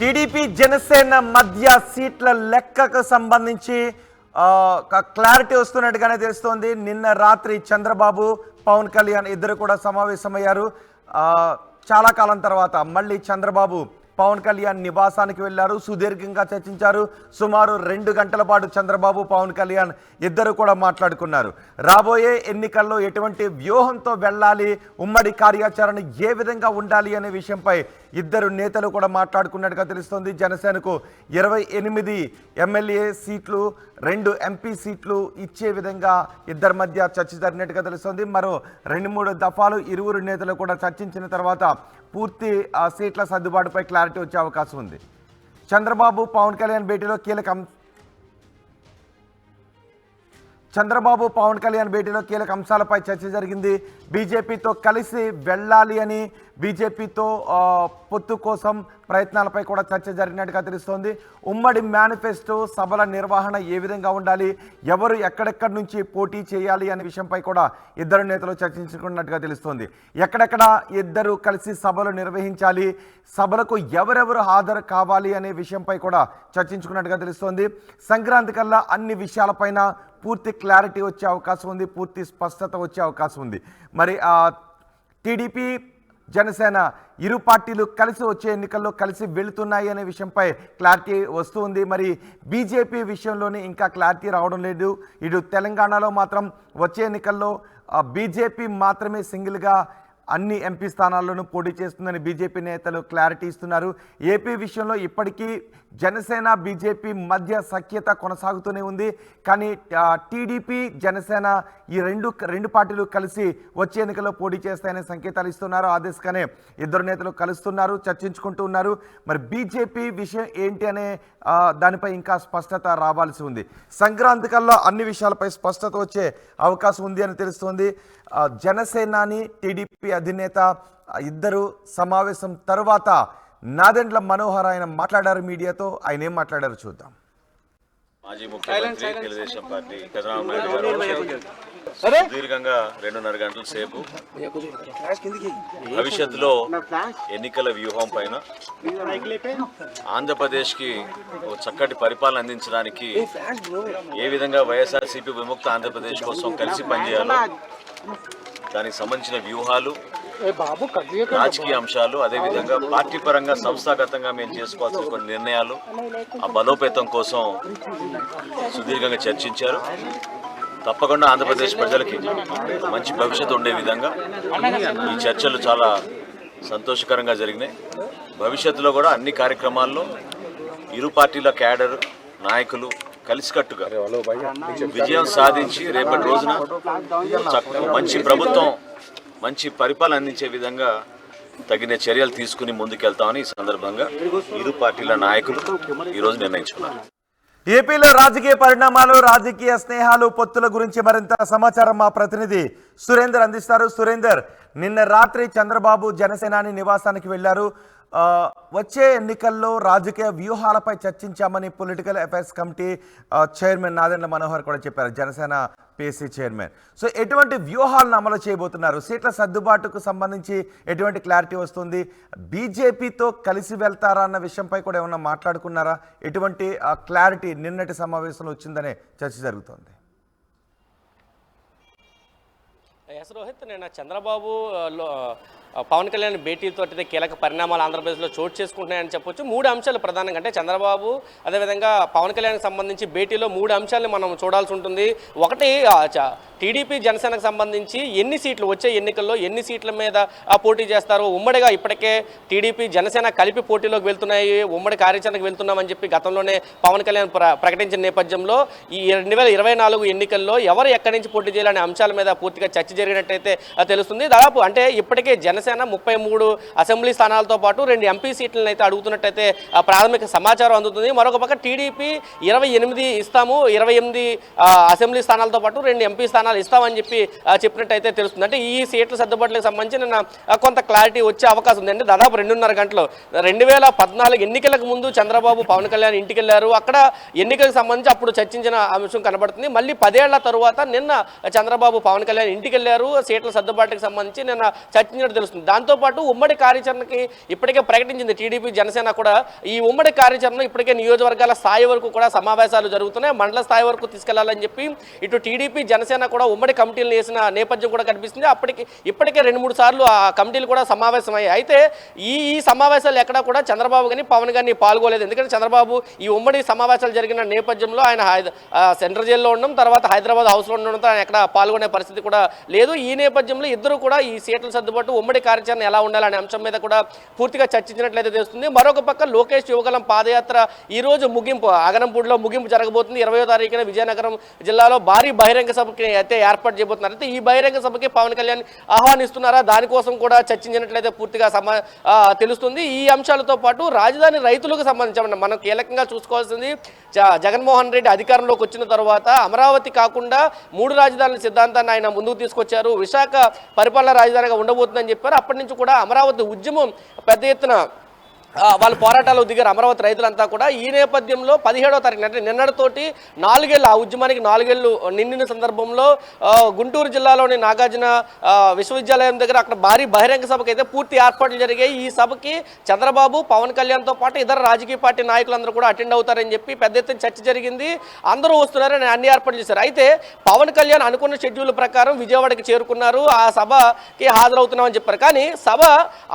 TDP Janasena మధ్య సీట్ల లెక్కకు సంబంధించి ఒక క్లారిటీ వస్తున్నట్టుగానే తెలుస్తోంది. నిన్న రాత్రి చంద్రబాబు పవన్ కళ్యాణ్ ఇద్దరు కూడా సమావేశమయ్యారు. చాలా కాలం తర్వాత మళ్ళీ చంద్రబాబు పవన్ కళ్యాణ్ నివాసానికి వెళ్ళారు సుదీర్ఘంగా చర్చించారు. సుమారు రెండు గంటల పాటు చంద్రబాబు పవన్ కళ్యాణ్ ఇద్దరు కూడా మాట్లాడుకున్నారు. రాబోయే ఎన్నికల్లో ఎటువంటి వ్యూహంతో వెళ్ళాలి ఉమ్మడి కార్యాచరణ ఏ విధంగా ఉండాలి అనే విషయంపై ఇద్దరు నేతలు కూడా మాట్లాడుకున్నట్టుగా తెలుస్తోంది. జనసేనకు ఇరవై ఎనిమిది ఎమ్మెల్యే సీట్లు రెండు ఎంపీ సీట్లు ఇచ్చే విధంగా ఇద్దరి మధ్య చర్చ జరిగినట్టుగా తెలుస్తోంది. మరో రెండు మూడు దఫాలు ఇరువురు నేతలు కూడా చర్చించిన తర్వాత పూర్తి ఆ, సీట్ల సర్దుబాటుపై క్లారిటీ వచ్చే అవకాశం ఉంది. చంద్రబాబు పవన్ కళ్యాణ్ భేటీలో కీలక చంద్రబాబు పవన్ కళ్యాణ్ భేటీలో కీలక అంశాలపై చర్చ జరిగింది. బీజేపీతో కలిసి వెళ్ళాలి అని బీజేపీతో పొత్తు కోసం ప్రయత్నాలపై కూడా చర్చ జరిగినట్టుగా తెలుస్తోంది. ఉమ్మడి మేనిఫెస్టో సభల నిర్వహణ ఏ విధంగా ఉండాలి? ఎవరు ఎక్కడెక్కడి నుంచి పోటీ చేయాలి అనే విషయంపై కూడా ఇద్దరు నేతలు చర్చించుకున్నట్టుగా తెలుస్తోంది. ఎక్కడెక్కడ ఇద్దరు కలిసి సభలు నిర్వహించాలి? సభలకు ఎవరెవరు హాజరు కావాలి అనే విషయంపై కూడా చర్చించుకున్నట్టుగా తెలుస్తోంది. సంక్రాంతి కల్లా అన్ని విషయాలపైన పూర్తి క్లారిటీ వచ్చే అవకాశం ఉంది పూర్తి స్పష్టత వచ్చే అవకాశం ఉంది. మరి టీడీపీ జనసేన ఇరు పార్టీలు కలిసి వచ్చే ఎన్నికల్లో కలిసి వెళుతున్నాయి అనే విషయంపై క్లారిటీ వస్తుంది. మరి బీజేపీ విషయంలోనే ఇంకా క్లారిటీ రావడం లేదు. ఇటు తెలంగాణలో మాత్రం వచ్చే ఎన్నికల్లో బీజేపీ మాత్రమే సింగిల్గా అన్ని ఎంపీ స్థానాల్లోనూ పోటీ చేస్తుందని బీజేపీ నేతలు క్లారిటీ ఇస్తున్నారు. ఏపీ విషయంలో ఇప్పటికీ జనసేన బీజేపీ మధ్య సఖ్యత కొనసాగుతూనే ఉంది. కానీ టీడీపీ జనసేన ఈ రెండు రెండు పార్టీలు కలిసి వచ్చే ఎన్నికల్లో పోటీ చేస్తాయనే సంకేతాలు ఇస్తున్నారు. ఆ దిశగానే ఇద్దరు నేతలు కలుస్తున్నారు చర్చించుకుంటూ ఉన్నారు. మరి బీజేపీ విషయం ఏంటి అనే దానిపై ఇంకా స్పష్టత రావాల్సి ఉంది. సంక్రాంతి కల్లా అన్ని విషయాలపై స్పష్టత వచ్చే అవకాశం ఉంది అని తెలుస్తోంది. జనసేనాని టీడీపీ అధినేత ఇద్దరు సమావేశం తరువాత నాదెండ్ల మనోహర్ ఆయన మాట్లాడారు మీడియాతో ఆయన ఏం మాట్లాడారు చూద్దాం. మాజీ ముఖ్యమంత్రి తెలుగుదేశం పార్టీ గారు సుదీర్ఘంగా రెండున్నర గంటల సేపు భవిష్యత్తులో ఎన్నికల వ్యూహం పైన ఆంధ్రప్రదేశ్కి ఒక చక్కటి పరిపాలన అందించడానికి ఏ విధంగా వైఎస్ఆర్సీపీ విముక్త ఆంధ్రప్రదేశ్ కోసం కలిసి పనిచేయాలో దానికి సంబంధించిన వ్యూహాలు రాజకీయ అంశాలు అదేవిధంగా పార్టీ పరంగా సంస్థాగతంగా మేము చేసుకోవాల్సిన కొన్ని నిర్ణయాలు ఆ బలోపేతం కోసం సుదీర్ఘంగా చర్చించారు. తప్పకుండా ఆంధ్రప్రదేశ్ ప్రజలకి మంచి భవిష్యత్తు ఉండే విధంగా ఈ చర్చలు చాలా సంతోషకరంగా జరిగినాయి. భవిష్యత్తులో కూడా అన్ని కార్యక్రమాల్లో ఇరు పార్టీల క్యాడర్ నాయకులు కలిసికట్టుగా విజయం సాధించి రేపటి రోజున మంచి ప్రభుత్వం మంచి పరిపాలన అందించే విధంగా తగిన చర్యలు తీసుకుని ముందుకెళ్తామని ఈ సందర్భంగా ఇరు పార్టీల నాయకులు ఈరోజు నిర్ణయించుకున్నారు. ఏపీలో రాజకీయ పరిణామాలు రాజకీయ స్నేహాలు పొత్తుల గురించి మరింత సమాచారం మా ప్రతినిధి సురేందర్ అందిస్తారు. సురేందర్ నిన్న రాత్రి చంద్రబాబు జనసేనాని నివాసానికి వెళ్ళారు వచ్చే ఎన్నికల్లో రాజకీయ వ్యూహాలపై చర్చించామని political affairs committee chairman Nadendla Manohar కూడా చెప్పారు జనసేన పేసీ చైర్మన్. సో ఎటువంటి వ్యూహాలను అమలు చేయబోతున్నారు? సీట్ల సర్దుబాటుకు సంబంధించి ఎటువంటి క్లారిటీ వస్తుంది? బీజేపీతో కలిసి వెళ్తారా అన్న విషయంపై కూడా ఏమన్నా మాట్లాడుకున్నారా? ఎటువంటి క్లారిటీ నిన్నటి సమావేశంలో వచ్చిందనే చర్చ జరుగుతోంది. ఎస్ రోహిత్ నేను చంద్రబాబు లో- పవన్ కళ్యాణ్ భేటీతో కీలక పరిణామాలు ఆంధ్రప్రదేశ్లో చోటు చేసుకుంటున్నాయని చెప్పొచ్చు. మూడు అంశాలు ప్రధానంగా అంటే చంద్రబాబు అదేవిధంగా పవన్ కళ్యాణ్కి సంబంధించి భేటీలో మూడు అంశాలను మనం చూడాల్సి ఉంటుంది. ఒకటి టీడీపీ జనసేనకు సంబంధించి ఎన్ని సీట్లు వచ్చే ఎన్నికల్లో ఎన్ని సీట్ల మీద పోటీ చేస్తారు? ఉమ్మడిగా ఇప్పటికే టీడీపీ జనసేన కలిపి పోటీలోకి వెళ్తున్నాయి. ఉమ్మడి కార్యాచరణకు వెళ్తున్నామని చెప్పి గతంలోనే పవన్ కళ్యాణ్ ప్ర ప్రకటించిన నేపథ్యంలో ఈ రెండు వేల ఇరవై నాలుగు ఎన్నికల్లో ఎవరు ఎక్కడి నుంచి పోటీ చేయాలనే అంశాల మీద పూర్తిగా చర్చ జరిగినట్టయితే తెలుస్తుంది. దాదాపు అంటే ఇప్పటికే జనసేన ముప్పై మూడు అసెంబ్లీ స్థానాలతో పాటు రెండు ఎంపీ సీట్లను అయితే అడుగుతున్నట్టయితే ప్రాథమిక సమాచారం అందుతుంది. మరొక పక్క టీడీపీ ఇరవై ఎనిమిది ఇస్తాము ఇరవై ఎనిమిది అసెంబ్లీ స్థానాలతో పాటు రెండు ఎంపీ స్థానాలు ఇస్తామని చెప్పి చెప్పినట్టయితే తెలుస్తుంది. అంటే ఈ సీట్ల సర్దుబాట్లకు సంబంధించి నిన్న కొంత క్లారిటీ వచ్చే అవకాశం ఉంది. అంటే దాదాపు రెండున్నర గంటలు. రెండు వేల పద్నాలుగు ఎన్నికలకు ముందు చంద్రబాబు పవన్ కళ్యాణ్ ఇంటికి వెళ్ళారు అక్కడ ఎన్నికలకు సంబంధించి అప్పుడు చర్చించిన అంశం కనబడుతుంది. మళ్ళీ పదేళ్ళ తరువాత నిన్న చంద్రబాబు పవన్ కళ్యాణ్ ఇంటికి వెళ్ళారు సీట్ల సర్దుబాటుకు సంబంధించి నిన్న చర్చించినట్టు తెలుస్తుంది. తెలుస్తుంది. దాంతోపాటు ఉమ్మడి కార్యాచరణకి ఇప్పటికే ప్రకటించింది టీడీపీ జనసేన కూడా. ఈ ఉమ్మడి కార్యాచరణ ఇప్పటికే నియోజకవర్గాల స్థాయి వరకు కూడా సమావేశాలు జరుగుతున్నాయి. మండల స్థాయి వరకు తీసుకెళ్ళాలని చెప్పి ఇటు టీడీపీ జనసేన కూడా ఉమ్మడి కమిటీలు వేసిన నేపథ్యం కూడా కనిపిస్తుంది. అప్పటికి ఇప్పటికే రెండు మూడు సార్లు ఆ కమిటీలు కూడా సమావేశమయ్యాయి. అయితే ఈ ఈ సమావేశాలు ఎక్కడా కూడా చంద్రబాబు కానీ పవన్ కానీ పాల్గొలేదు. ఎందుకంటే చంద్రబాబు ఈ ఉమ్మడి సమావేశాలు జరిగిన నేపథ్యంలో ఆయన సెంట్రల్ జైల్లో ఉండడం తర్వాత హైదరాబాద్ హౌస్లో ఉండడంతో ఆయన ఎక్కడ పాల్గొనే పరిస్థితి కూడా లేదు. ఈ నేపథ్యంలో ఇద్దరు కూడా ఈ సీట్ల సర్దుబాటు ఉమ్మడి కార్యాచరణ ఎలా ఉండాలనే అంశం మీద కూడా పూర్తిగా చర్చించినట్లయితే తెలుస్తుంది. మరొక పక్క లోకేష్ యువగలం పాదయాత్ర ఈ రోజు ముగింపు అగనంపూడిలో ముగింపు జరగబోతుంది. ఇరవయో తారీఖున విజయనగరం జిల్లాలో భారీ బహిరంగ సభకి అయితే ఏర్పాటు చేయబోతున్నారు. అయితే ఈ బహిరంగ సభకి పవన్ కళ్యాణ్ ఆహ్వానిస్తున్నారా? దానికోసం కూడా చర్చించినట్లయితే పూర్తిగా సమా తెలుస్తుంది. ఈ అంశాలతో పాటు రాజధాని రైతులకు సంబంధించిన మనం కీలకంగా చూసుకోవాల్సింది జగన్మోహన్ రెడ్డి అధికారంలోకి వచ్చిన తర్వాత అమరావతి కాకుండా మూడు రాజధానుల సిద్ధాంతాన్ని ఆయన ముందుకు తీసుకొచ్చారు. విశాఖ పరిపాలన రాజధానిగా ఉండబోతుందని చెప్పారు అప్పటి నుంచి కూడా అమరావతి ఉద్యమం పెద్ద ఎత్తున వాళ్ళు పోరాటాలు దిగారు అమరావతి రైతులంతా కూడా. ఈ నేపథ్యంలో పదిహేడో తారీఖు అంటే నిన్నటితోటి నాలుగేళ్ళు ఆ ఉద్యమానికి నాలుగేళ్ళు నిండిన సందర్భంలో గుంటూరు జిల్లాలోని నాగార్జున విశ్వవిద్యాలయం దగ్గర అక్కడ భారీ బహిరంగ సభకు అయితే పూర్తి ఏర్పాట్లు జరిగాయి. ఈ సభకి చంద్రబాబు పవన్ కళ్యాణ్తో పాటు ఇతర రాజకీయ పార్టీ నాయకులందరూ కూడా అటెండ్ అవుతారని చెప్పి పెద్ద ఎత్తున చర్చ జరిగింది. అందరూ వస్తున్నారని అన్ని ఏర్పాట్లు చేశారు. అయితే పవన్ కళ్యాణ్ అనుకున్న షెడ్యూల్ ప్రకారం విజయవాడకి చేరుకున్నారు. ఆ సభకి హాజరవుతున్నామని చెప్పారు. కానీ సభ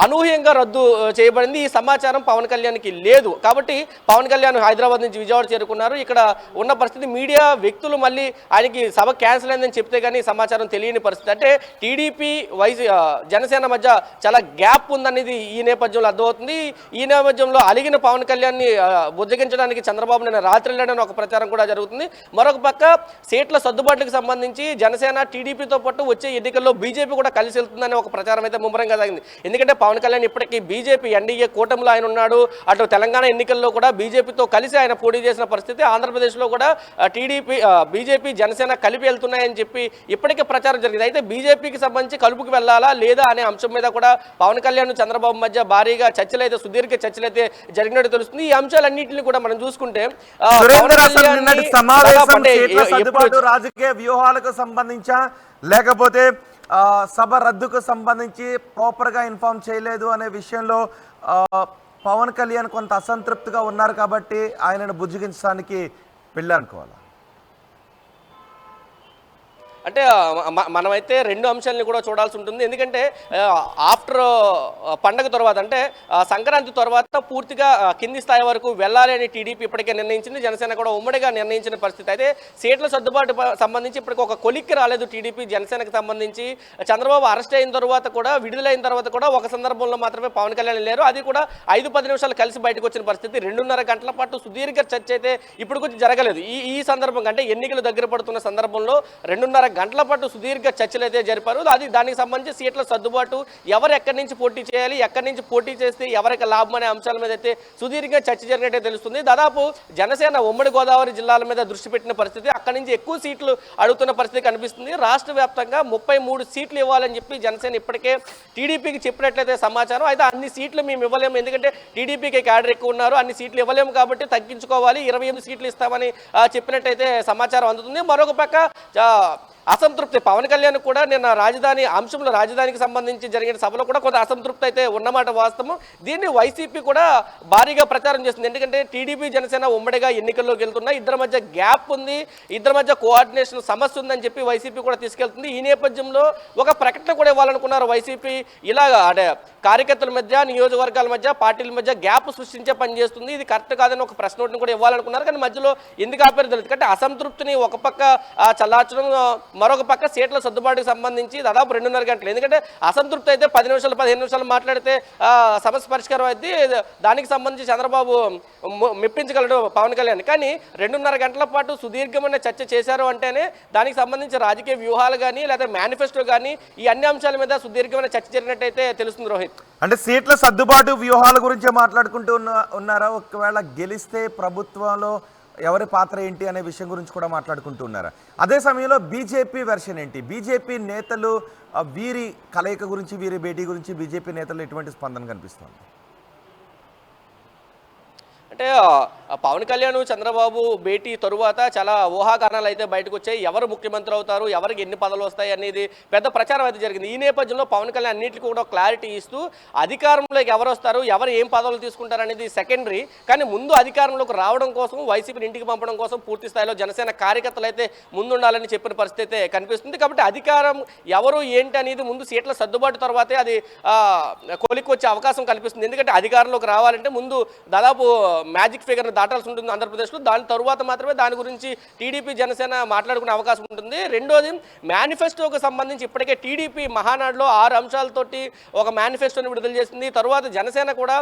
అనూహ్యంగా రద్దు చేయబడింది. ఈ సమాచారం పవన్ కళ్యాణ్కి లేదు. కాబట్టి పవన్ కళ్యాణ్ హైదరాబాద్ నుంచి విజయవాడ చేరుకున్నారు. ఇక్కడ ఉన్న పరిస్థితి మీడియా వ్యక్తులు మళ్ళీ ఆయనకి సభ క్యాన్సిల్ అయిందని చెప్తే కానీ సమాచారం తెలియని పరిస్థితి. అంటే టీడీపీ వైసీ జనసేన మధ్య చాలా గ్యాప్ ఉందనేది ఈ నేపథ్యంలో అర్థమవుతుంది. ఈ నేపథ్యంలో అలిగిన పవన్ కళ్యాణ్ని ఆ, బుజ్జగించడానికి చంద్రబాబు నిన్న రాత్రి ఒక ప్రచారం కూడా జరుగుతుంది. మరొక పక్క సీట్ల సర్దుబాట్లకు సంబంధించి జనసేన టీడీపీతో పాటు వచ్చే ఎన్నికల్లో బీజేపీ కూడా కలిసి వెళ్తుందనే ఒక ప్రచారం అయితే ముమ్మరంగా సాగింది. ఎందుకంటే పవన్ కళ్యాణ్ ఇప్పటికీ బీజేపీ ఎన్డీఏ కూటమిలో ఆయన ఉన్నాడు. అటు తెలంగాణ ఎన్నికల్లో కూడా బీజేపీతో కలిసి ఆయన పోటీ చేసిన పరిస్థితి ఆంధ్రప్రదేశ్లో కూడా టీడీపీ బీజేపీ జనసేన కలిపి వెళ్తున్నాయని చెప్పి ఇప్పటికే ప్రచారం జరిగింది. అయితే బీజేపీకి సంబంధించి కలుపుకు వెళ్ళాలా లేదా అనే అంశం మీద కూడా పవన్ కళ్యాణ్ చంద్రబాబు మధ్య భారీగా చర్చలు అయితే సుదీర్ఘ చర్చలు అయితే జరిగినట్టు తెలుస్తుంది. ఈ అంశాలన్నింటినీ కూడా మనం చూసుకుంటే సమావేశం రాజకీయ వ్యూహాలకు సంబంధించా? లేకపోతే సభ రద్దుకు సంబంధించి ప్రాపర్గా ఇన్ఫామ్ ఇన్ఫార్మ్ చేయలేదు అనే విషయంలో పవన్ కళ్యాణ్ కొంత అసంతృప్తిగా ఉన్నారు కాబట్టి ఆయనను బుజ్జగించడానికి వెళ్ళారనుకోవాలా అంటే మనమైతే రెండు అంశాలని కూడా చూడాల్సి ఉంటుంది. ఎందుకంటే ఆఫ్టర్ పండగ తర్వాత అంటే సంక్రాంతి తర్వాత పూర్తిగా కింది స్థాయి వరకు వెళ్ళాలి అని టీడీపీ ఇప్పటికే నిర్ణయించింది. జనసేన కూడా ఉమ్మడిగా నిర్ణయించిన పరిస్థితి అయితే సీట్ల సర్దుబాటు సంబంధించి ఇప్పటికి ఒక కొలిక్కి రాలేదు టీడీపీ జనసేనకు సంబంధించి. చంద్రబాబు అరెస్ట్ అయిన తర్వాత కూడా విడుదలైన తర్వాత కూడా ఒక సందర్భంలో మాత్రమే పవన్ కళ్యాణ్ లేరు. అది కూడా ఐదు పది నిమిషాలు కలిసి బయటకు వచ్చిన పరిస్థితి. రెండున్నర గంటల పాటు సుదీర్ఘ చర్చ అయితే ఇప్పుడు కొంచెం జరగలేదు. ఈ ఈ సందర్భం కంటే ఎన్నికలు దగ్గర పడుతున్న సందర్భంలో రెండున్నర గంటల పాటు సుదీర్ఘ చర్చలు అయితే జరిపారు. అది దానికి సంబంధించి సీట్ల సర్దుబాటు ఎవరు ఎక్కడి నుంచి పోటీ చేయాలి ఎక్కడి నుంచి పోటీ చేస్తే ఎవరికి లాభం అనే అంశాల మీద అయితే సుదీర్ఘ చర్చ జరిగినట్టే తెలుస్తుంది. దాదాపు జనసేన ఉమ్మడి గోదావరి జిల్లాల మీద దృష్టి పెట్టిన పరిస్థితి అక్కడి నుంచి ఎక్కువ సీట్లు అడుగుతున్న పరిస్థితి కనిపిస్తుంది. రాష్ట్ర వ్యాప్తంగా ముప్పై మూడు సీట్లు ఇవ్వాలని చెప్పి జనసేన ఇప్పటికే టీడీపీకి చెప్పినట్లయితే సమాచారం. అయితే అన్ని సీట్లు మేము ఇవ్వలేము ఎందుకంటే టీడీపీకి క్యాడర్ ఎక్కువ ఉన్నారు. అన్ని సీట్లు ఇవ్వలేము కాబట్టి తగ్గించుకోవాలి ఇరవై ఎనిమిది సీట్లు ఇస్తామని చెప్పినట్టయితే సమాచారం అందుతుంది. మరొక పక్క అసంతృప్తి. పవన్ కళ్యాణ్ కూడా నిన్న రాజధాని అంశంలో రాజధానికి సంబంధించి జరిగిన సభలో కూడా కొంత అసంతృప్తి అయితే ఉన్నమాట వాస్తవం. దీన్ని వైసీపీ కూడా భారీగా ప్రచారం చేస్తుంది. ఎందుకంటే టీడీపీ జనసేన ఉమ్మడిగా ఎన్నికల్లోకి వెళ్తున్నా ఇద్దరి మధ్య గ్యాప్ ఉంది. ఇద్దరి మధ్య కోఆర్డినేషన్ సమస్య ఉందని చెప్పి వైసీపీ కూడా తీసుకెళ్తుంది. ఈ నేపథ్యంలో ఒక ప్రకటన కూడా ఇవ్వాలనుకున్నారు వైసీపీ. ఇలాగ అంటే కార్యకర్తల మధ్య నియోజకవర్గాల మధ్య పార్టీల మధ్య గ్యాప్ సృష్టించే పని చేస్తుంది. ఇది కరెక్ట్ కాదని ఒక ప్రశ్న ఒకటిని కూడా ఇవ్వాలనుకున్నారు. కానీ మధ్యలో ఎందుకు ఆపారు? తెలియదు అంటే అసంతృప్తిని ఒక పక్క చల్లార్చడం మరొక పక్క సీట్ల సర్దుబాటుకు సంబంధించి దాదాపు రెండున్నర గంటలు. ఎందుకంటే అసంతృప్తి అయితే పది నిమిషాలు పదిహేను నిమిషాలు మాట్లాడితే సమస్య పరిష్కారం అయితే దానికి సంబంధించి చంద్రబాబు మెప్పించగలడు పవన్ కళ్యాణ్. కానీ రెండున్నర గంటల పాటు సుదీర్ఘమైన చర్చ చేశారు అంటేనే దానికి సంబంధించి రాజకీయ వ్యూహాలు కానీ లేదా మేనిఫెస్టో కానీ ఈ అన్ని అంశాల మీద సుదీర్ఘమైన చర్చ జరిగినట్టయితే తెలుస్తుంది రోహిత్. అంటే సీట్ల సర్దుబాటు వ్యూహాల గురించే మాట్లాడుకుంటూ ఉన్నారా? ఒకవేళ గెలిస్తే ప్రభుత్వంలో ఎవరి పాత్ర ఏంటి అనే విషయం గురించి కూడా మాట్లాడుకుంటూ ఉన్నారు? అదే సమయంలో బీజేపీ వెర్షన్ ఏంటి? బీజేపీ నేతలు వీరి కలయిక గురించి వీరి భేటీ గురించి బీజేపీ నేతలు ఎటువంటి స్పందన కనిపిస్తుంది? అంటే పవన్ కళ్యాణ్ చంద్రబాబు భేటీ తరువాత చాలా ఊహాగానాలు అయితే బయటకు వచ్చాయి. ఎవరు ముఖ్యమంత్రి అవుతారు? ఎవరికి ఎన్ని పదవులు వస్తాయి అనేది పెద్ద ప్రచారం అయితే జరిగింది. ఈ నేపథ్యంలో పవన్ కళ్యాణ్ అన్నింటికి కూడా క్లారిటీ ఇస్తూ అధికారంలోకి ఎవరు వస్తారు? ఎవరు ఏం పదవులు తీసుకుంటారు అనేది సెకండరీ. కానీ ముందు అధికారంలోకి రావడం కోసం వైసీపీని ఇంటికి పంపడం కోసం పూర్తి స్థాయిలో జనసేన కార్యకర్తలు అయితే ముందుండాలని చెప్పిన పరిస్థితి అయితే కనిపిస్తుంది. కాబట్టి అధికారం ఎవరు ఏంటి అనేది ముందు సీట్ల సర్దుబాటు తర్వాతే అది కోలికి కొలిక్కి వచ్చే అవకాశం కల్పిస్తుంది. ఎందుకంటే అధికారంలోకి రావాలంటే ముందు దాదాపు మ్యాజిక్ ఫిగర్ని దాటాల్సి ఉంటుంది ఆంధ్రప్రదేశ్లో. దాని తరువాత మాత్రమే దాని గురించి టీడీపీ జనసేన మాట్లాడుకునే అవకాశం ఉంటుంది. రెండోది మేనిఫెస్టోకి సంబంధించి ఇప్పటికే టీడీపీ మహానాడులో ఆరు అంశాలతోటి ఒక మేనిఫెస్టోని విడుదల చేసింది. తరువాత జనసేన కూడా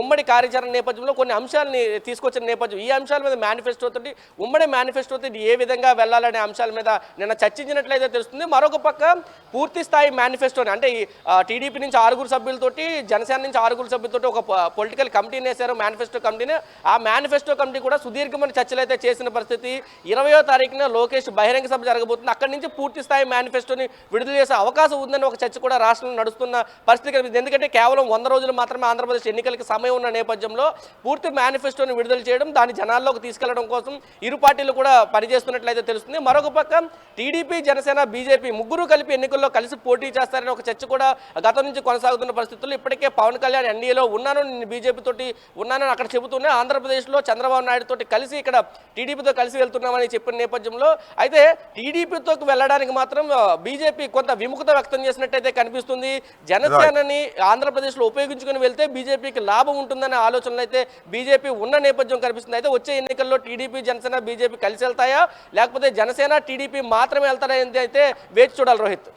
ఉమ్మడి కార్యాచరణ నేపథ్యంలో కొన్ని అంశాలని తీసుకొచ్చిన నేపథ్యం. ఈ అంశాల మీద మేనిఫెస్టోతో తోటి ఉమ్మడి మేనిఫెస్టోతో తోటి ఏ విధంగా వెళ్ళాలనే అంశాల మీద నిన్న చర్చించినట్లయితే తెలుస్తుంది. మరొక పక్క పూర్తి స్థాయి మేనిఫెస్టోని అంటే ఈ టీడీపీ నుంచి ఆరుగురు సభ్యులతోటి జనసేన నుంచి ఆరుగురు సభ్యులతోటి ఒక పొలిటికల్ కమిటీని వేశారు. మేనిఫెస్టో కమిటీని ఆ మేనిఫెస్టో కమిటీ కూడా సుదీర్ఘమైన చర్చలు అయితే చేసిన పరిస్థితి. ఇరవయో తారీఖున లోకేష్ బహిరంగ సభ జరగబోతుంది. అక్కడి నుంచి పూర్తి స్థాయి మేనిఫెస్టోని విడుదల చేసే అవకాశం ఉందని ఒక చర్చ కూడా రాష్ట్రంలో నడుస్తున్న పరిస్థితి కనిపిస్తుంది. ఎందుకంటే కేవలం వంద రోజులు మాత్రమే ఆంధ్రప్రదేశ్ ఎన్నికలకి సమయం ఉన్న నేపథ్యంలో పూర్తి మేనిఫెస్టోని విడుదల చేయడం దాన్ని జనాల్లోకి తీసుకెళ్ళడం కోసం ఇరు పార్టీలు కూడా పనిచేస్తున్నట్లయితే తెలుస్తుంది. మరొక పక్క టీడీపీ జనసేన బీజేపీ ముగ్గురు కలిపి ఎన్నికల్లో కలిసి పోటీ చేస్తారని ఒక చర్చ కూడా గతం నుంచి కొనసాగుతున్న పరిస్థితుల్లో ఇప్పటికే పవన్ కళ్యాణ్ ఎన్డీఏలో ఉన్నాను నేను బీజేపీ తోటి ఉన్నానని అక్కడ చెబుతూనే ఆంధ్రప్రదేశ్లో చంద్రబాబు నాయుడు తోటి కలిసి ఇక్కడ టీడీపీతో కలిసి వెళ్తున్నామని చెప్పిన నేపథ్యంలో అయితే టీడీపీతోకి వెళ్ళడానికి మాత్రం బీజేపీ కొంత విముఖత వ్యక్తం చేసినట్టయితే కనిపిస్తుంది. జనసేనని ఆంధ్రప్రదేశ్లో ఉపయోగించుకుని వెళ్తే బీజేపీకి లాభం ఉంటుందనే ఆలోచనలు అయితే బీజేపీ ఉన్న నేపథ్యం కనిపిస్తుంది. అయితే వచ్చే ఎన్నికల్లో టీడీపీ జనసేన బీజేపీ కలిసి వెళ్తాయా? లేకపోతే జనసేన టీడీపీ మాత్రమే వెళ్తారా అయితే వేచి చూడాలి Rohit.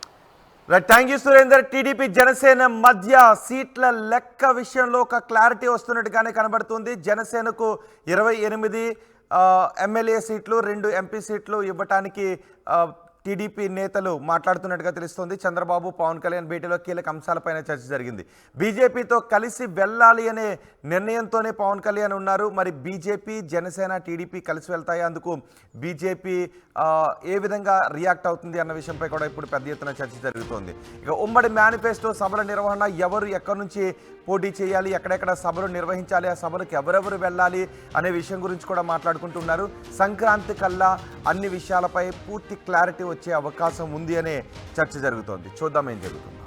Thank you Surender TDP Janasena మధ్య సీట్ల లెక్క విషయంలో ఒక క్లారిటీ వస్తున్నట్టుగానే కనబడుతుంది. జనసేనకు ఇరవై ఎనిమిది ఎమ్మెల్యే సీట్లు రెండు ఎంపీ సీట్లు ఇవ్వటానికి టీడీపీ నేతలు మాట్లాడుతున్నట్టుగా తెలుస్తోంది. చంద్రబాబు పవన్ కళ్యాణ్ భేటీలో కీలక అంశాలపైన చర్చ జరిగింది. బీజేపీతో కలిసి వెళ్ళాలి అనే నిర్ణయంతోనే పవన్ కళ్యాణ్ ఉన్నారు. మరి బీజేపీ జనసేన టీడీపీ కలిసి వెళ్తాయి? అందుకు బీజేపీ ఏ విధంగా రియాక్ట్ అవుతుంది అన్న విషయంపై కూడా ఇప్పుడు పెద్ద ఎత్తున చర్చ జరుగుతోంది. ఇక ఉమ్మడి మేనిఫెస్టో సభల నిర్వహణ ఎవరు ఎక్కడి నుంచి పోటీ చేయాలి? ఎక్కడెక్కడ సభలు నిర్వహించాలి? ఆ సభలకు ఎవరెవరు వెళ్ళాలి అనే విషయం గురించి కూడా మాట్లాడుకుంటున్నారు. సంక్రాంతి కల్లా అన్ని విషయాలపై పూర్తి క్లారిటీ వచ్చే అవకాశం ఉంది అనే చర్చ జరుగుతోంది. చూద్దాం ఏం జరుగుతుందో.